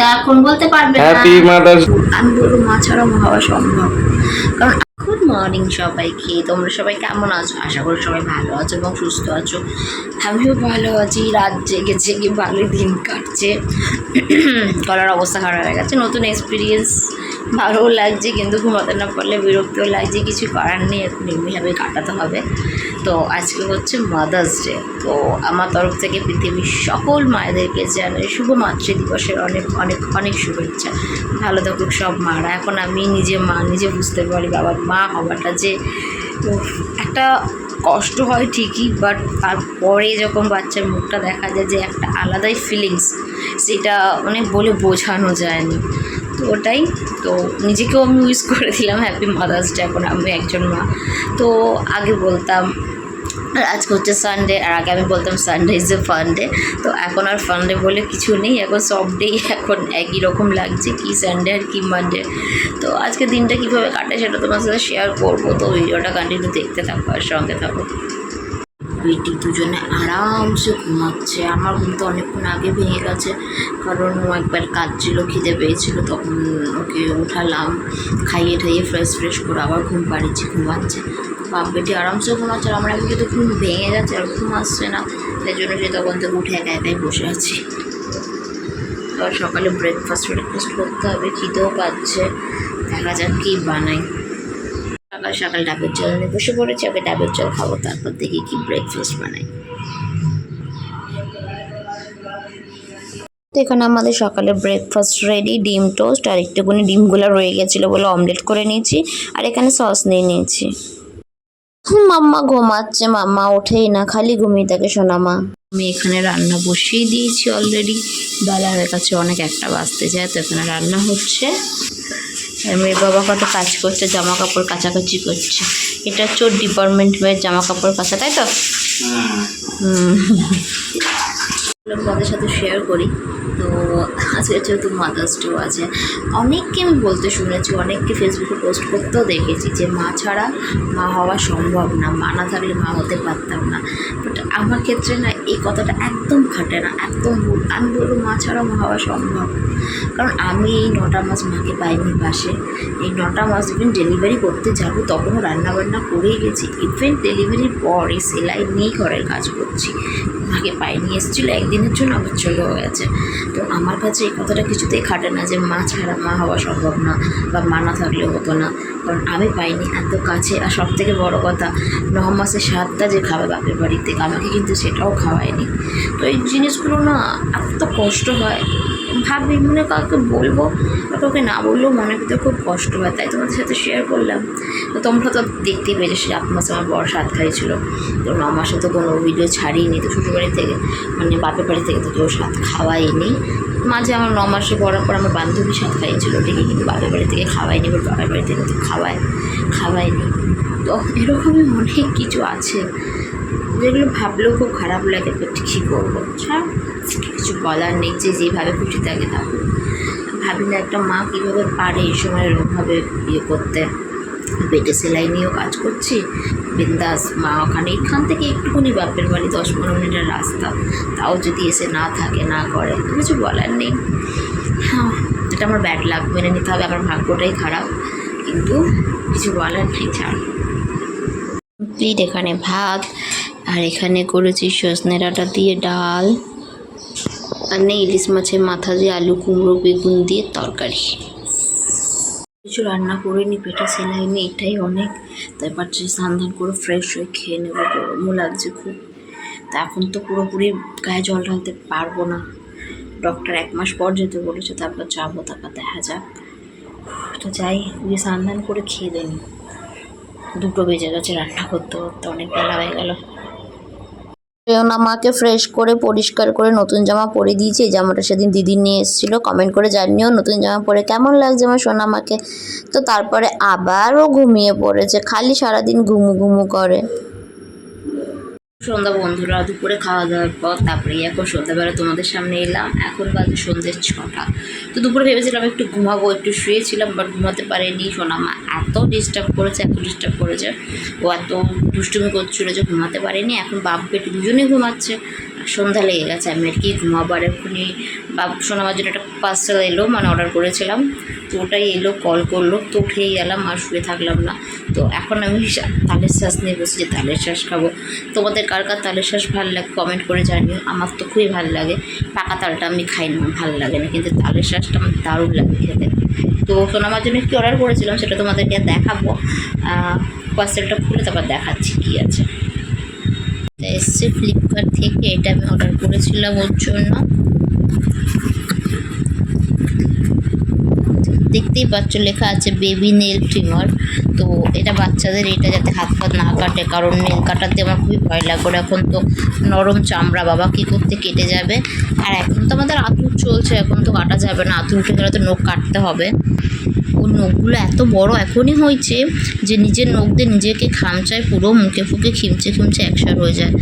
তা এখন বলতে পারবে না। হ্যাপি মাদার্স আমি বলব মা ছাড়া মা হওয়া সম্ভব। কারণ গুড মর্নিং সবাইকে তোমরা সবাই কেমন আছো? আশা করি সবাই ভালো আছো এবং সুস্থ আছো। আমিও ভালো আছি। রাত জেগে জেগে ভালোই দিন কাটছে। গলার অবস্থা খারাপ হয়ে গেছে। নতুন এক্সপিরিয়েন্স ভালোও লাগছে কিন্তু ঘুমাতে না পারলে বিরক্তিও লাগছে। কিছু করার নেই এখন এমনিভাবে কাটাতে হবে। তো আজকে হচ্ছে মাদার্স ডে তো আমার তরফ থেকে পৃথিবীর সকল মায়েদেরকে জানাই শুভ মাতৃ দিবসের অনেক অনেক অনেক শুভেচ্ছা। ভালো থাকুক সব মারা। এখন আমি নিজে মা, নিজে বুঝতে পারি বাবা মা হওয়াটা যে একটা কষ্ট হয় ঠিকই বাট তারপরে যখন বাচ্চার মুখটা দেখা যায় যে একটা আলাদাই ফিলিংস সেটা অনেক বলে বোঝানো যায়নি। তো ওটাই। তো নিজেকেও আমি উইশ করে দিলাম হ্যাপি মাদার্স ডে এখন আমি একজন মা। তো আগে বলতাম আর আজকে হচ্ছে সানডে আর আগে আমি বলতাম Sunday is a fun day তো এখন আর ফানডে বলে কিছু নেই, এখন সব ডেই এখন একই রকম লাগছে, কি সানডে আর কি মানডে তো আজকে দিনটা কীভাবে কাটে সেটা তোমার সাথে শেয়ার করব, তো ভিডিওটা কন্টিনিউ দেখতে থাকো আর সঙ্গে থাকো। বেটি দুজনে আরামসে ঘুমাচ্ছে, আমার ঘুম তো অনেকক্ষণ আগে ভেঙে গেছে, কারণ ও একবার কাজ ছিল খিদে পেয়েছিল, তখন ওকে উঠালাম, খাইয়ে ঠাইয়ে ফ্রেশ ফ্রেশ করে আবার ঘুম পাড়িয়েছি, ঘুমাচ্ছে। বাপ বেটি আরামসে ঘুমাচ্ছে আর আমার একদিকে তো ঘুম ভেঙে যাচ্ছে আর ঘুম আসছে না। তাই জন্য সে তখন থেকে উঠে একা একাই বসে আছি। এবার সকালে ব্রেকফাস্ট ব্রেকফাস্ট করতে হবে, খিদেও পাচ্ছে। দেখা যাক কী বানাই। সকাল সকাল ডাবের জল নিয়ে বসে পড়েছি, আগে ডাবের জল খাব, তারপর দেখি কি ব্রেকফাস্ট বানাই। তো এখানে আমাদের সকালে ব্রেকফাস্ট রেডি ডিম টোস্ট আর একটুখানি ডিমগুলো রয়ে গেছিল বলে অমলেট করে নিয়েছি। আর এখানে সস নিয়ে নিয়েছি। মাম্মা ঘুমাচ্ছে মাম্মা ওঠেই না খালি ঘুমিয়ে থাকে সোনামা আমি এখানে রান্না বসিয়ে দিয়েছি অলরেডি বেলা হয়ে গেছে অনেক একটা বাজতে যায় তো এখানে রান্না হচ্ছে। আর মেয়ের বাবা কত কাজ করছে জামা কাপড় কাচাকাচি করছে। এটা চোর ডিপার্টমেন্ট মেয়ের জামা কাপড় কাচা তাই তো? হুম। তোমাদের সাথে শেয়ার করি। তো আজকে যেহেতু মাদার্স ডে আছে, অনেককে আমি বলতে শুনেছি, অনেককে ফেসবুকে পোস্ট করতেও দেখেছি যে মা ছাড়া মা হওয়া সম্ভব না, মা না থাকলে মা হতে পারতাম না। বাট আমার ক্ষেত্রে না, এই কথাটা একদম খাটে না, একদম ভুল। আমি বলব মা ছাড়া মা হওয়া সম্ভব কারণ আমি এই নটা মাস মাকে পাইনি পাশে এই নটা মাস ইভেন ডেলিভারি করতে যাব, তখনও রান্নাবান্না করেই গেছি। ইভেন ডেলিভারির পর এই সেলাই নিয়েই ঘরের কাজ করছি। মাকে নিয়ে এসেছিল, একদিনের জন্য আবার চলেও গেছে তো আমার কাছে এই কথাটা কিছুতেই খাটে না যে মা ছাড়া মা হওয়া সম্ভব না বা মা না থাকলে হতো না। কারণ আমি পাইনি, এত কাছে। আর সব থেকে বড়ো কথা ন মাসে সাতটা যে খাবে বাপের বাড়ির থেকে, আমাকে কিন্তু সেটাও খাওয়ায়নি। তো এই জিনিসগুলো না, এত কষ্ট হয়। ভাবি, মনে কাউকে বলব বা কাউকে না বললেও মনের ভিতরে খুব কষ্ট হয়, তাই তোমাদের সাথে শেয়ার করলাম। তো তোমরা তো দেখতেই পেয়েছ, সে আট মাসে আমার বড় সাত খাইছিল তো ন মাসে তো কোনো ভিডিও ছাড়িনি, তো শ্বশুরবাড়ি থেকে মানে বাপের বাড়ি থেকে তো কেউ সাত খাওয়াইনি। মাঝে আমার ন মাসে পড়ার পর আমার বান্ধবী সাত খাইয়েছিল ঠিকই কিন্তু বাপের বাড়ি থেকে খাওয়াইনি এবার বাপের বাড়ি থেকে তো খাওয়ায়, খাওয়াইনি। তো এরকমই অনেক কিছু আছে, যেগুলো ভাবলেও খুব খারাপ লাগে, তো কী করব? ছাড়। কিছু বলার নেই যে যেভাবে খুশি থাকে থাকুক ভাবি না, একটা মা কীভাবে পারে এই সময় এরকমভাবে ইয়ে করতে? পেটে সেলাই নিয়েও কাজ করছি। বিন্দাস, মা ওখানে। এখান থেকে একটুখানি বাপের বাড়ি, দশ পনেরো মিনিটের রাস্তা। তাও যদি এসে না থাকে, না করে, কিছু বলার নেই। হ্যাঁ এটা আমার ব্যাড লাগ মেনে নিতে হবে, আমার ভাগ্যটাই খারাপ। কিন্তু কিছু বলার নেই, ছাড়। এখানে ভাত, আর এখানে করেছি সজনে ডাঁটা দিয়ে ডাল। আর নেই ইলিশ মাছের মাথা দিয়ে আলু, কুমড়ো, বেগুন দিয়ে তরকারি। কিছু রান্না করে নি, পেটে সেলাই নি এটাই অনেক। তাই পারছি স্নান ধান করে ফ্রেশ হয়ে খেয়ে নেব, গরমও লাগছে খুব। তা এখন তো পুরোপুরি গায়ে জল ঢালতে পারব না। ডক্টর এক মাস পর যেতে বলেছে, তারপর যাব, তারপর দেখা যাক। তো যাই, গিয়ে স্নান ধান করে খেয়ে দেনি দুটো বেজে গেছে, রান্না করতে করতে অনেক বেলা হয়ে গেল। রেওনা মাকে ফ্রেশ করে, পরিষ্কার করে নতুন জামা পরে দিয়েছি জামাটা সেদিন দিদি নিয়ে এসেছিল। কমেন্ট করে জানিও নতুন জামা পরে কেমন লাগছে আমার সোনা মাকে তো তারপরে আবারও ঘুমিয়ে পড়েছে, খালি সারাদিন ঘুমু ঘুমু করে। সন্ধ্যা বন্ধুরা, দুপুরে খাওয়া দাওয়ার পর তারপরে এখন সন্ধ্যাবেলা তোমাদের সামনে এলাম। এখন বাজে সন্ধ্যে ছটা। তো দুপুরে ভেবেছিলাম একটু ঘুমাবো, একটু শুয়েছিলাম বাট ঘুমাতে পারিনি। সোনামা এত ডিস্টার্ব করেছে, এত ডিস্টার্ব করেছে। ও এত দুষ্টুমি করছিল যে ঘুমাতে পারেনি। এখন বাপ বেটি দুজনেই ঘুমাচ্ছে। সন্ধ্যা লেগে গেছে। আমি আর কি ঘুমাবার এক্ষুনি বা শোনাবার জন্য একটা পার্সেল এলো মানে অর্ডার করেছিলাম। তো ওটাই এলো কল করল, তো উঠেই গেলাম আর শুয়ে থাকলাম না। তো এখন আমি তালের শ্বাস নিয়ে বসে যে তালের শ্বাস খাব। তোমাদের কার কার তালের শ্বাস ভালো লাগে কমেন্ট করে জানিও। আমার তো খুবই ভালো লাগে। পাকা তালটা আমি খাই না ভালো লাগে না, কিন্তু তালের শ্বাসটা আমার দারুণ লাগে খেতে। তো শোনাবার জন্য কি অর্ডার করেছিলাম সেটা তোমাদেরকে দেখাবো। পার্সেলটা খুলে তারপর দেখাচ্ছি কী আছে। এসছে ফ্লিপকার্ট থেকে। এটা আমি অর্ডার করেছিলাম ওর জন্য। দেখতেই পাচ্ছ, লেখা আছে বেবি নেল ট্রিমার তো এটা বাচ্চাদের এটা যাতে হাত ফাত না কাটে, কারণ নেল কাটাতে আমার খুবই ভয় লাগে এখন তো নরম চামড়া, বাবা কী করতে কেটে যাবে? আর এখন তো আমাদের আঁতুর চলছে, এখন তো কাটা যাবে না, আতুর উঠে গেলে তো নখ কাটতে হবে। ওর নখগুলো এত বড় এখনই হয়েছে যে নিজের নখ দিয়ে নিজেকে খামচায় পুরো মুখে ফুকে খিমচে খিমচে একসার হয়ে যায়।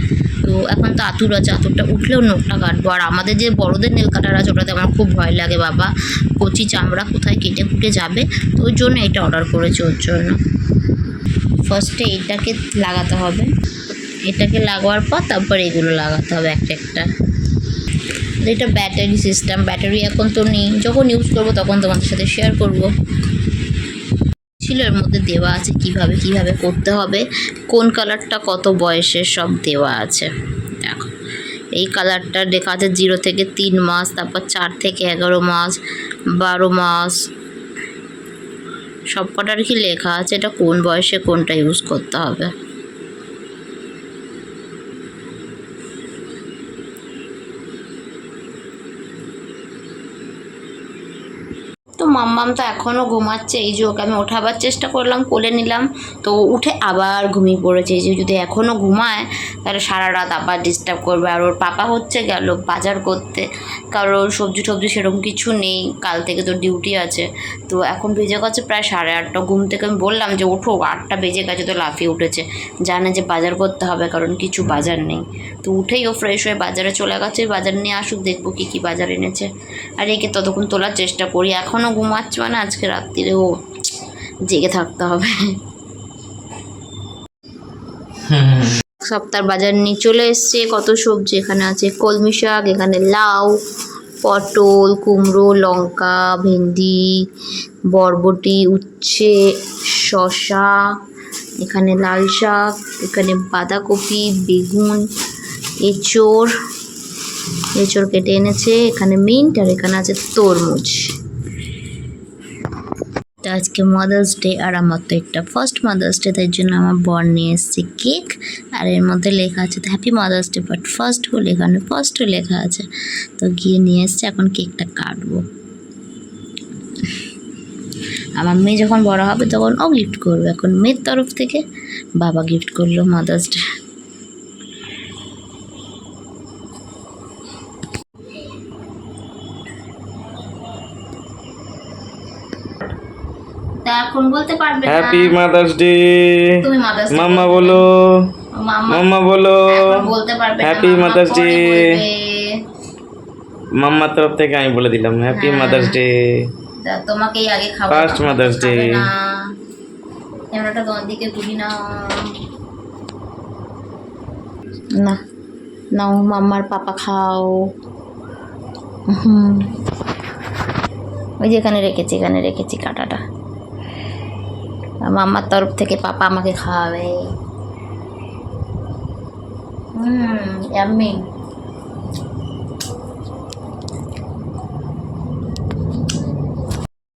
তো এখন তো আতুর আছে, আতুরটা উঠলেও নখটা কাটবো। আর আমাদের যে বড়দের নেল কাটার আছে, ওটাতে আমার খুব ভয় লাগে বাবা। কচি চামড়া কোথায় কেটে কুটে যাবে? তো ওই জন্য এটা অর্ডার করেছি ওর জন্য। ফার্স্টে এটাকে লাগাতে হবে। এটাকে লাগোয়ার পর তারপর এগুলো লাগাতে হবে একটা একটা। এটা ব্যাটারি সিস্টেম ব্যাটারি এখন তো নেই। যখন ইউজ করব তখন তোমাদের সাথে শেয়ার করব। ছিল, এর মধ্যে দেওয়া আছে কীভাবে কীভাবে করতে হবে, কোন কালারটা কত বয়সের সব দেওয়া আছে। দেখো, এই কালারটা লেখা আছে জিরো থেকে তিন মাস, তারপর চার থেকে এগারো মাস, বারো মাস। সব কটার কি লেখা আছে? এটা কোন বয়সে কোনটা ইউজ করতে হবে তো মাম্মাম তো এখনও ঘুমাচ্ছে, এই যে ওকে আমি ওঠাবার চেষ্টা করলাম, কোলে নিলাম, তো উঠে আবার ঘুমিয়ে পড়েছে। এই যে যদি এখনও ঘুমায়, তাহলে সারা রাত আবার ডিস্টার্ব করবে। আর ওর পাপা হচ্ছে গেল বাজার করতে। কারণ সবজি টবজি সেরকম কিছু নেই, কাল থেকে তো ডিউটি আছে। তো এখন বেজে গেছে প্রায় সাড়ে আটটা, ঘুম থেকে আমি বললাম যে, ওঠো, আটটা বেজে গেছে তো লাফিয়ে উঠেছে। জানে যে বাজার করতে হবে, কারণ কিছু বাজার নেই। তো উঠেই ও ফ্রেশ হয়ে বাজারে চলে গেছে। বাজার নিয়ে আসুক, দেখব কী কী বাজার এনেছে। আর একে ততক্ষণ তোলার চেষ্টা করি। এখনও ঘুমাচ্ছে মানে আজকে রাত্রিরেও জেগে থাকতে হবে। সপ্তাহ বাজার নিয়ে চলে এসছে, কত সবজি এখানে আছে? কলমি শাক, এখানে লাউ, পটল, কুমড়ো, লঙ্কা, ভেন্ডি, বরবটি, উচ্ছে, শসা, এখানে লাল শাক, এখানে বাঁধাকপি, বেগুন, এঁচড় এঁচড় কেটে এনেছে, এখানে মিন্ট, আর এখানে আছে তরমুজ। তো আজকে মাদার্স ডে আর আমার তো একটা ফার্স্ট মাদার্স ডে তাই জন্য আমার বর নিয়ে এসছে কেক আর এর মধ্যে লেখা আছে তো happy mother's day but first হলে এখানে ফার্স্টও লেখা আছে। তো গিয়ে নিয়ে এসছে, এখন কেকটা কাটবো। আমার মেয়ে যখন বড় হবে তখন ও গিফট করবে, এখন মেয়ের তরফ থেকে বাবা গিফট করল মাদার্স ডে তা এখন বলতে পারবে না। হ্যাপি মাদার্স ডে তুমি মাদার্স মাম্মা বলো। মাম্মা বলো। বলতে পারবে হ্যাপি মাদার্স ডে মাম্মার তরফ থেকে আমি বলে দিলাম হ্যাপি হ্যাঁ। মাদার্স ডে তোমাকেই আগে Mother's খাবে Day. না। ক্যামেরাটা তোমার দিকে ঘুরি না। না নাও মাম্মার পাপা খাও। হুম। ওই যে এখানে রেখেছি এখানে রেখেছি কাঁটাটা। মাম্মার তরফ থেকে পাপা আমাকে খাওয়াবে। হুম ইয়াম্মি